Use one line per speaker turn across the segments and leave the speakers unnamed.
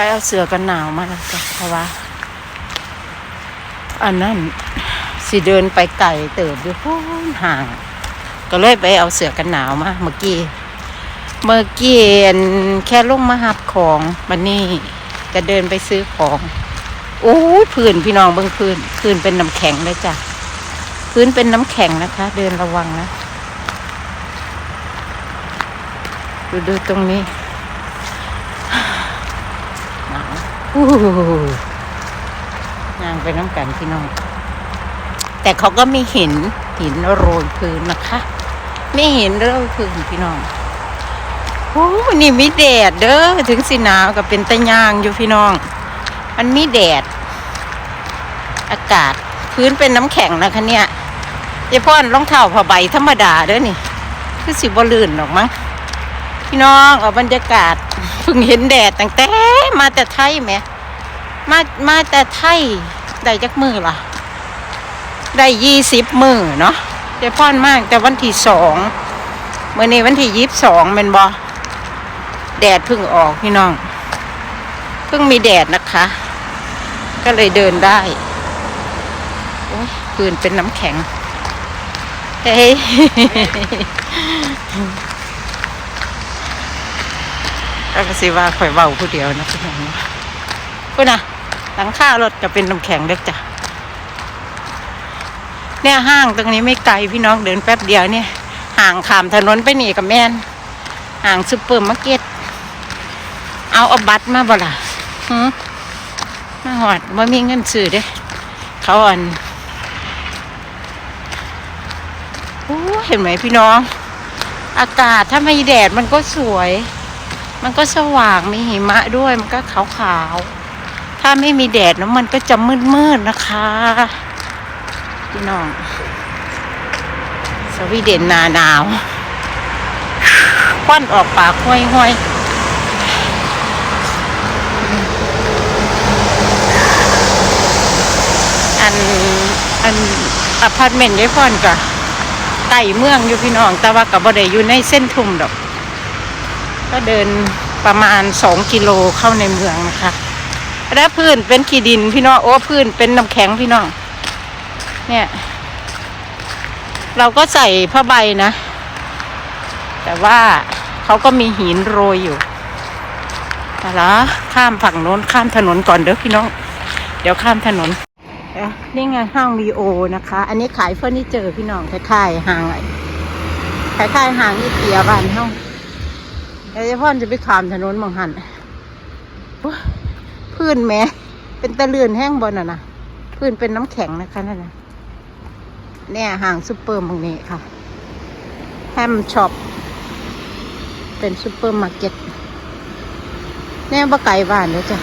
ไปเอาเสือกันหนาวมาแล้วจ้ะเพราะว่า อันนั้นสิเดินไปไก่เติบอยู่พ้นห่าง ก็เลยไปเอาเสือกันหนาวมาเมื่อกี้เมื่อกี้นแค่ลงมาหับของมันนี่ก็เดินไปซื้อของโอ้ยพื้นพี่น้องเบิ่งพื้นพื้นเป็นน้ำแข็งเลยจ้ะพื้นเป็นน้ำแข็งนะคะ เดินระวังนะดูดูตรงนี้าวอู้หูยางไปน้ำกันพี่น้อง แต่เขาก็มีหินหินโรยพื้นนะคะ ไม่เห็นโรยพื้นพี่น้องโอ้นนี้มีแดดเด้อถึงสิหนาวกับเป็นตะยางอยู่พี่น้อง มันมีแดด อากาศพื้นเป็นน้ำแข็งนะคะเนี่ยยายพ่อนรองเท้าผ้าใบธรรมดาเด้อนี่ คือสิบลื่นหรอกมั้ง พี่น้องเอาบรรยากาศเพิ่งเห็นแดดตั้งแต่มาแต่ไทยแหมมามาแต่ไทยได้จักมือล่ะ ได้ยี่สิบมือเนาะเดี๋ยวพ่อนมากแต่วันที่สองเมื่อนี้วันที่ยี่สิบสองเป็นบอแดดเพิ่งออกพี่น้อง เพิ่งมีแดดนะคะ ก็เลยเดินได้โอ้ยปืนเป็นน้ำแข็งเฮ้ย แล้วก็สิว่าข่อยเว้าผู้เดียวนะพี่น้องเนาะพูดนะหลังคารถก็เป็นน้ำแข็งเด็กจ้ะเนี่ยห้างตรงนี้ไม่ไกลพี่น้องเดินแป๊บเดียวเนี่ย ห่างขามถนนไปหนีกับแม่นห่างซูเปอร์มาร์เก็ต เอาเอาบัตรมาบ่ล่ะหืมมาหอดว่ามีเงินซื้อเด้เขาอันโอ้เห็นไหมพี่น้อง อากาศถ้าไม่แดดมันก็สวย มันก็สว่างมีหิมะด้วยมันก็ขาวๆ ถ้าไม่มีแดดแล้วมันก็จะมืดๆนะคะ พี่น้อง สวีเดนหนาหนาวควันออกปากห้อยห้อยๆอันอันอพาร์ตเมนต์ยายพรก็ใต้เมืองอยู่พี่น้อง แต่ว่ากับบ่ได้อยู่ในเส้นทุ่มดอก ก็เดินประมาณสองกิโลเข้าในเมืองนะคะ แล้วพื้นเป็นขี้ดินพี่น้องโอ้พื้นเป็นน้ำแข็งพี่น้องเนี่ย เราก็ใส่ผ้าใบนะ แต่ว่าเขาก็มีหินโรยอยู่แต่ละข้ามฝั่งโน้นข้ามถนนก่อนเด้อพี่น้อง เดี๋ยวข้ามถนนนี่ไงห้างวีโอนะคะ อันนี้ขายเฟอร์นิเจอร์พี่น้องคล้ายๆห้างไอ้คล้ายๆห้างอีเกียบ้านเฮา เดี๋ยวเฉพ่อนจะไปข้ามถนนมองหันพื้นแม่เป็นตะเลือนแห้งบนอะนะพื้นเป็นน้ำแข็งนะคะนั่นนะเนี่ยห่างซูเปอร์มังนี้ค่ะแฮมช็อปเป็นซูเปอร์มาร์เก็ตแน่บ่ไก่บ้านเด้อจ้ะ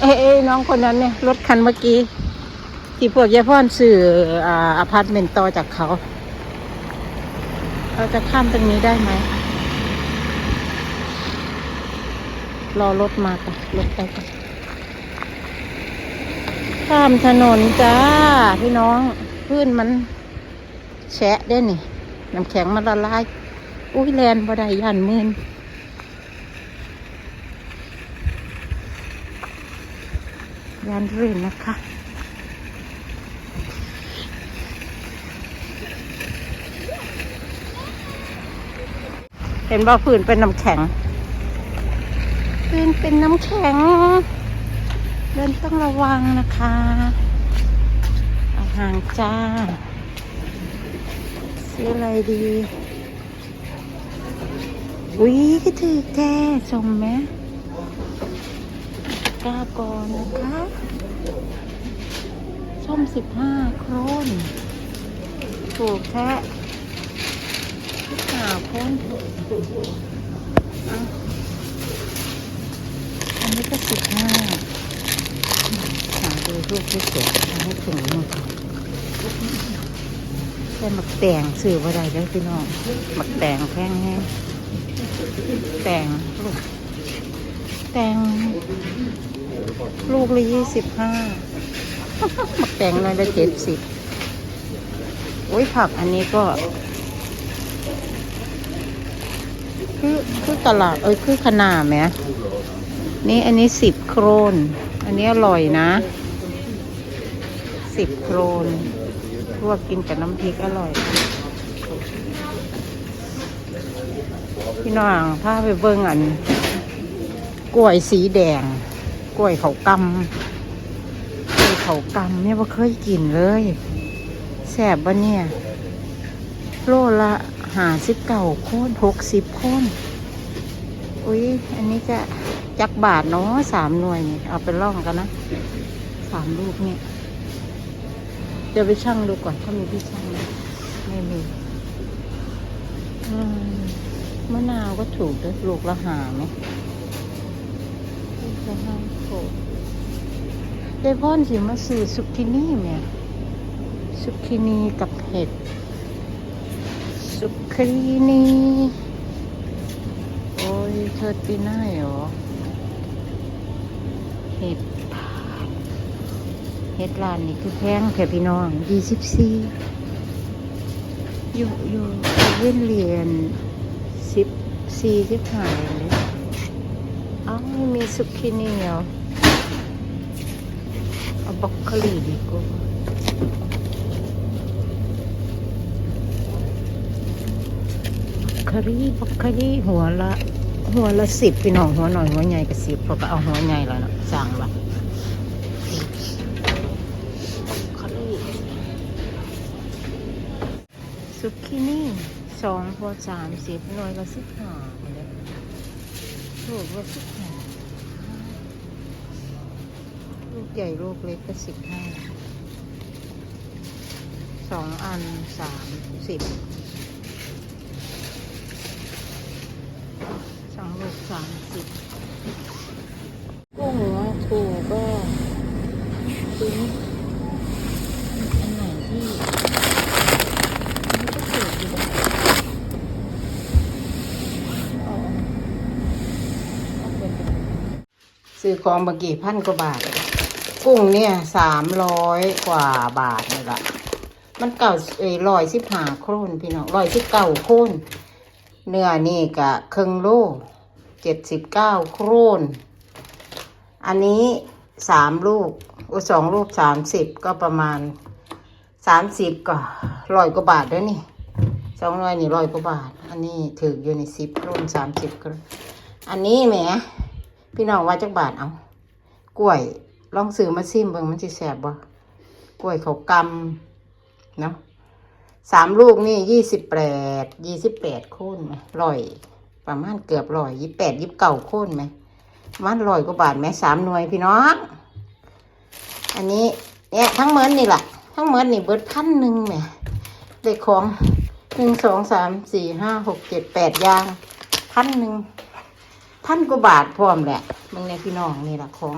เอ้ยน้องคนนั้นเนี่ย รถคันเมื่อกี้ ที่พวกยายพ่อนสื่ออ่าอพาร์ตเมนต์ต่อจากเขา เราจะข้ามตรงนี้ได้ไหม รอรถมาก่อนรถไปก่อนข้ามถนนจ้า พี่น้องพื้นมันแฉะได้นี่น้ำแข็งมันละลาย อุ้ยแลนบ่ได้ยันมืนยันรื่นนะคะเห็นว่าพื้นเป็นน้ำแข็ง พื้นเป็นน้ำแข็ง เดินต้องระวังนะคะ เอาห่างจ้า ซื้ออะไรดีอุ้ยก็ถือแกชมไหมกล้าก่อนนะคะส้มสิบห้าโครนถูกแค่หาโคนอาอันนี้ก็ สิบห้าหาดูรูปที่สวยให้ถึงมือก่อนแต่หมักแตงสื่อว่าไรได้พี่น้องหมักแตงแพงแห้งแตงลูกแตงลูกละยี่สิบห้าหมักแตงเลยละเจ็ดสิบโอ้ยผักอันนี้ก็คือคือตลาดเอ้ยคือขนาดไหม นี่อันนี้สิบโครน อันนี้อร่อยนะ สิบโครนลวกกินกับน้ำพริกอร่อย พี่น้องพาไปเบิ่งอัน กล้วยสีแดง กล้วยเขากำกล้วยเขากำเนี่ยว่าเคยกินเลยแซ่บปะเนี่ย โลละหาสิบเก่าโคนหกสิบโคนอุ้ยอันนี้จะ จักบาทเนาะสามหน่วยนี่เอาไปล่องกันนะสามลูกเนี่ยเดี๋ยวไปชั่งดูก่อนถ้ามีที่ชั่งไหมไม่มีอืมมะนาวก็ถูกด้วยลูกละหาไหมลูกละห้าโคเดพอนสิมาซื้อซุกินี่เนี่ยซุกินี่กับเห็ดสุครีนีโอ้ยเธอปีหน้าเหรอ เห็ดเห็ดร้านนี่คือแพงแค่พี่น้องยี่สิบสี่อยู่อยู่เว้นเรียนสิบสี่สิบห้าเลยเอ้าไม่มีสุกินีเหรอเอาบรอกโคลีดีกว่าคารีบักคารีหัวละ หัวละสิบพี่น้องหัวหน่อยหัวใหญ่ก็สิบเพราะก็เอาหัวใหญ่แล้วเนาะสั่งละคารีซุกินี่สองพอสามสิบหน่วยละสิบห้าเลยลูกละสิบห้าลูกใหญ่ลูกเล็กก็สิบห้าสองอันสามสิบ สองลูกสามสิบกุ้งหัวถูก็ซื้ออันไหนที่มันก็ถูกอยู่นะเอาเอเป็นซื้อของบางกี่พันกว่าบาท กุ้งเนี่ยสามร้อยกว่าบาทนี่แหละมันเก่าเอ้ร้อยสิบห้าโครนพี่น้องร้อยสิบเก้าโครนเนื้อนี่กะครึ่งโล เจ็ดสิบเก้าโครน อันนี้สามลูกอสองลูกสามสิบก็ประมาณสามสิบก็ร้อยกว่าบาทแล้วนี่สองร้อยนี่ร้อยกว่าบาท อันนี้ถืออยู่ในสิบโครนสามสิบโครอันนี้แหมพี่น้องว่าจักบาทเอากล้วยลองซื้อมาซิมเบิ่งมันสิแสบบ่กล้วยเขากำเนาะสามลูกนี่ยี่สิบแปดยี่สิบแปดค่นไหมร้อย ประมาณเกือบร้อยยี่แปดยี่เก้าโค่นไหมมันร้อยกว่าบาทไหมสามหน่วยพี่น้อง อันนี้เนี่ยทั้งเหมือนนี่แหละทั้งเหมือนนี่เบิร์ดพันหนึ่งแหมได้ของหนึ่งสองสามสี่ห้าหกเจ็ดแปดอยางพันหนึ่งพันกว่าบาทพร้อมแหละมึงเนี่ยพี่น้องนี่แหละของ